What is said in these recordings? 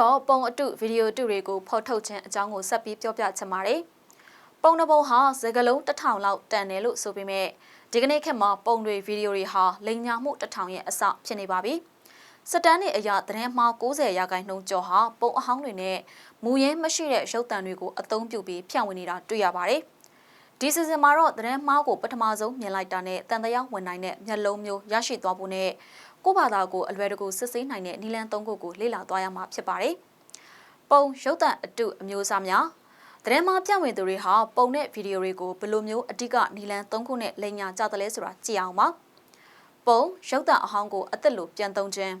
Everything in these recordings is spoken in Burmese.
တော့ပုံအတုဗီဒီယိုအတုတွေကိုဖော်ထုတ်ခြင်းအကြောင်းကိုဆက်ပြီးပြောပြချင်ပါတယ်။ပုံတစ်ပုံဟာစကလုံးတစ်ထောင်လောက်တန်တယ်လို့ဆိုပေမဲ့ဒီကနေ့ခေတ်မှာပုံတွေဗီဒီယိုတွေဟာလိမ်ညာမှုတစ်ထောင်ရဲ့အစဖြစ်နေပါပြီ။စတန်နဲ့အရာသတင်းမှား90ရာခိုင်နှုန်းကျော်ဟာပုံအဟောင်းတွေနဲ့မူရင်းမရှိတဲ့ရုပ်သံတွေကိုအသုံးပြုပြီးဖြန့်ဝေနေတာတွေ့ရပါတယ်။ ဒီစီဇန်မှာတော့သတင်းမှားကိုပထမဆုံးမြင်လိုက်တာနဲ့တန်တရားဝင်နိုင်တဲ့မျက်လုံးမျိုးရရှိသွားဖို့နဲ့ကိုယ့်ဘာသာကိုအလွယ်တကူစစ်ဆေးနိုင်တဲ့နီလန်သုံးခုကိုလေ့လာသွားရမှာဖြစ်ပါတယ်။ပုံရုပ်သံအတုအမျိုးအစားများသတင်းမှာပြန့်ဝေသူတွေဟာပုံနဲ့ဗီဒီယိုတွေကိုဘယ်လိုမျိုးအဓိကနီလန်သုံးခုနဲ့လိမ်ညာကြတယ်လဲဆိုတာကြည့်အောင်ပါ။ပုံရုပ်သံအဟောင်းကိုအသက်လိုပြန်သုံးခြင်း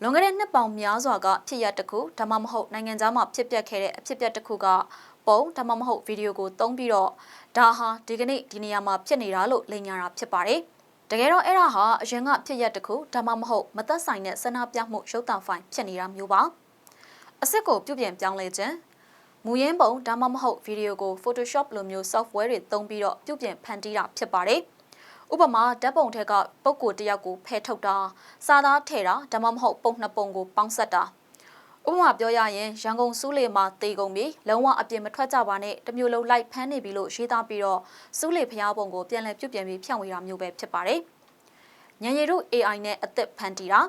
လွန်ခဲ့တဲ့နှစ်ပေါင်များစွာကဖြစ်ရတစ်ခုဒါမှမဟုတ်နိုင်ငံသားမှာဖြစ်ပျက်ခဲ့တဲ့အဖြစ်ပျက်တစ်ခုက ပုံဒါမှမဟုတ်ဗီဒီယိုကိုသုံးပြီးတော့ဒါဟာဒီကနေ့ဒီနေရာမှာဖြစ်နေတာလို့လိမ်ညာတာဖြစ်ပါတယ်။တကယ်တော့အဲ့ဒါဟာအရင်ကဖြစ်ရတစ်ခုဒါမှမဟုတ်မသက်ဆိုင်တဲ့ဆန္ဒပြမှုရုပ်သံဖိုင်ဖြစ်နေတာမျိုးပါ။အစ်စ်ကိုပြုပြင်ပြောင်းလဲခြင်းမူရင်းပုံဒါမှမဟုတ်ဗီဒီယိုကို Photoshop လိုမျိုး software တွေသုံးပြီးတော့ပြုပြင်ဖန်တီးတာဖြစ်ပါတယ်။ဥပမာဓာတ်ပုံထက်ကပုံကိုတစ်ယောက်ကိုဖယ်ထုတ်တာစာသားထည့်တာဒါမှမဟုတ်ပုံနှစ်ပုံကိုပေါင်းဆက်တာ ဥပမာပြောရရင်ရန်ကုန်စူးလေမှာတေကုန်ပြီးလုံးဝအပြစ်မထွက်ကြပါနဲ့တမျိုးလုံးလိုက်ဖမ်းနေပြီလို့ရေးသားပြီးတော့စူးလေဖျားပုံကိုပြန်လည်ပြုပြင်ပြီးဖြန့်ဝေတာမျိုးပဲဖြစ်ပါတယ်။ညံရည်တို့ AI နဲ့အသက်ဖန်တီးတာ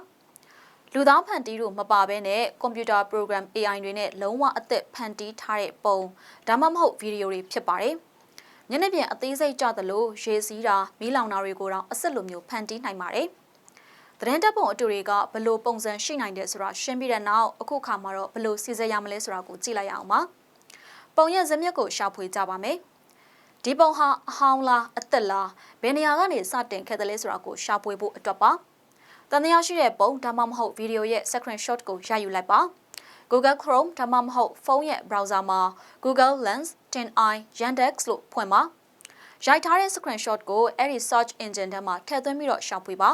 လူသားဖန်တီးတို့မပါဘဲနဲ့ကွန်ပျူတာ program AI တွေနဲ့လုံးဝအသက်ဖန်တီးထားတဲ့ပုံဒါမှမဟုတ်ဗီဒီယိုတွေဖြစ်ပါတယ်။ညနေပြန်အသေးစိတ်ကြသလိုရေစီးတာမီးလောင်တာတွေကိုတော့အစ်စ်လိုမျိုးဖန်တီးနိုင်ပါတယ်။ သတင်းတပ်ပုံအတူတွေကဘလို့ပုံစံရှိနိုင်တယ်ဆိုတာရှင်းပြီးတဲ့နောက်အခုခါမှာတော့ဘလို့စီစဉ်ရမလဲဆိုတာကိုကြည့်လိုက်ရအောင်ပါ။ပုံရဲ့ဇမျက်ကိုရှာဖွေကြပါမယ်။ဒီပုံဟာအဟောင်းလားအသက်လားဘယ်နေရာကနေစတင်ခဲ့တယ်လဲဆိုတာကိုရှာဖွေဖို့အတွက်ပါ။တန်တရားရှိတဲ့ပုံဒါမှမဟုတ်ဗီဒီယိုရဲ့ screenshot ကိုရယူလိုက်ပါ Google Chrome ဒါမှမဟုတ်ဖုန်းရဲ့ browser မှာ Google Lens 10i Yandex လို့ဖွင့်ပါရိုက်ထားတဲ့ screenshot ကိုအဲ့ဒီ search engine ထဲမှာထည့်သွင်းပြီးတော့ရှာဖွေပါ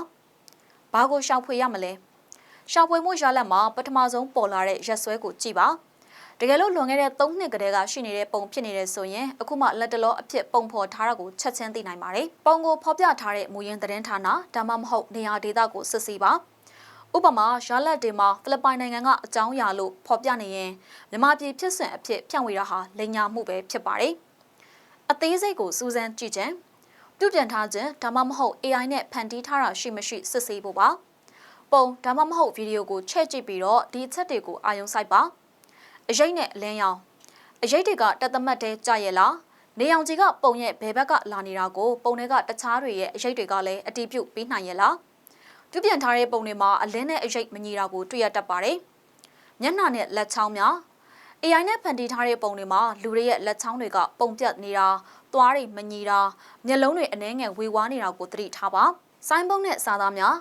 ဘာကိုရှာဖွေရမလဲရှာဖွေမှုရလဒ်မှာပထမဆုံးပေါ်လာတဲ့ရက်စွဲကိုကြည့်ပါတကယ်လို့လွန်ခဲ့တဲ့3နှစ်ကတည်းကရှိနေတဲ့ပုံဖြစ်နေတယ်ဆိုရင်အခုမှလက်တလောအဖြစ်ပုံဖော်ထားတာကိုချက်ချင်းသိနိုင်ပါတယ်။ပုံကိုဖော်ပြထားတဲ့မူရင်းသတင်းဌာနဒါမှမဟုတ်နေရာဒေသကိုစစ်ဆေးပါ။ဥပမာရလက်တွေမှာဖိလစ်ပိုင်နိုင်ငံကအကြောင်းအရာလို့ဖော်ပြနေရင်မြန်မာပြည်ဖြစ်စဉ်အဖြစ်ဖြန့်ဝေတာဟာလိမ်ညာမှုပဲဖြစ်ပါတယ်။အသေးစိတ်ကိုစူးစမ်းကြည့်ခြင်း ပြုပြင်ထားခြင်းဒါမှမဟုတ် AI နဲ့ဖန်တီးထားတာရှိမရှိစစ်ဆေးဖို့ပါ။ပုံဒါမှမဟုတ်ဗီဒီယိုကိုချဲ့ကြည့်ပြီးတော့ဒီချက်တွေကိုအာရုံစိုက်ပါ။အရိတ်နဲ့အလင်းရောင်အရိတ်တွေကတသမတ်တဲကြရဲ့လားနေအောင်ကြီးကပုံရဲ့ဘယ်ဘက်ကလာနေတာကိုပုံတွေကတခြားတွေရဲ့အရိတ်တွေကလည်းအတီးပြုတ်ပြီးနိုင်ရဲ့လားပြုပြင်ထားတဲ့ပုံတွေမှာအလင်းနဲ့အရိတ်မညီတာကိုတွေ့ရတတ်ပါတယ်မျက်နှာနဲ့လက်ချောင်းများ AI နဲ့ဖန်တီးထားတဲ့ပုံတွေမှာလူတွေရဲ့လက်ချောင်းတွေကပုံပြတ်နေတာသွားတွေမညီတာမျက်လုံးတွေအနှဲငယ်ဝေဝါးနေတာကိုသတိထားပါဆိုင်းဘုတ်နဲ့စာသားများ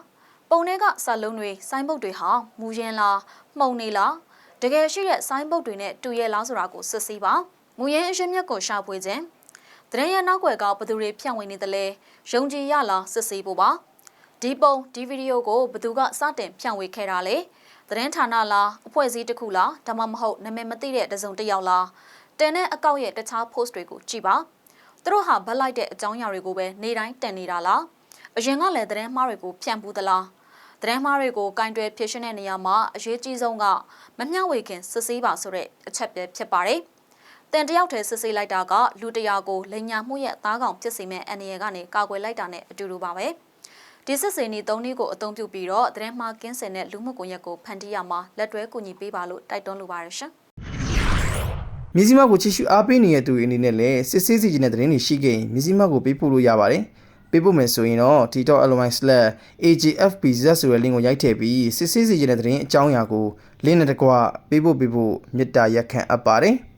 ပုံတွေကစာလုံးတွေဆိုင်းဘုတ်တွေဟာမူရင်လားမှုံနေလားတကယ်ရှိတဲ့ဆိုင်းဘုတ်တွေနဲ့တူရဲ့လားဆိုတာကိုစစ်ဆေးပါမူရင်းအရှင်းမြတ်ကိုရှာဖွေခြင်းတရင်ရနောက်ွယ်ကဘသူတွေဖြန့်ဝေနေတယ်လဲယုံကြည်ရလားစစ်ဆေးဖို့ပါဒီပုံဒီဗီဒီယိုကိုဘသူကစတင်ဖြန့်ဝေခဲ့တာလဲ သတင်းဌာနလားအဖွဲ့အစည်းတစ်ခုလားဒါမှမဟုတ်နာမည်မသိတဲ့တစုံတစ်ယောက်လားတင်တဲ့အကောင့်ရဲ့တခြား post တွေကိုကြည့်ပါသူတို့ဟာဗတ်လိုက်တဲ့အကြောင်းအရာတွေကိုပဲနေတိုင်းတင်နေတာလားအရင်ကလည်းသတင်းမှားတွေကိုဖြန့်ဘူးသလားသတင်းမှားတွေကိုကင်တွယ်ဖြည့်ရှင်းတဲ့နေရာမှာအရေးကြီးဆုံးကမမျှဝေခင်စစ်ဆေးပါဆိုတဲ့အချက်ပဲဖြစ်ပါတယ်။တင်တယောက်တည်းစစ်ဆေးလိုက်တာကလူတရာကိုလိန်ညာမှုရဲ့သားကောင်ဖြစ်စေမဲ့အန္တရာယ်ကနေကာကွယ်လိုက်တာနဲ့အတူတူပါပဲ။ ဒီစစ်စေးနီ၃နည်းကိုအသုံးပြုပြီးတော့သတင်းမှားကင်းစင်တဲ့လူမှုကွန်ရက်ကိုဖန်တီးရမှာလက်တွဲကူညီပေးပါလို့တိုက်တွန်းလိုပါတယ်ရှင်။မြစည်းမကိုချစ်ရှုအားပေးနေတဲ့သူတွေအနေနဲ့လည်းစစ်ဆေးစီခြင်းတဲ့သတင်းတွေရှိခဲ့ရင်မြစည်းမကိုပေးပို့လို့ရပါတယ်။ပေးပို့မယ်ဆိုရင်တော့ t.ly/agfpz ဆိုတဲ့ link ကိုရိုက်ထည့်ပြီးစစ်ဆေးစီခြင်းတဲ့သတင်းအကြောင်းအရာကို link နဲ့တကွပေးပို့ပေးဖို့မေတ္တာရက်ခံအပ်ပါတယ်။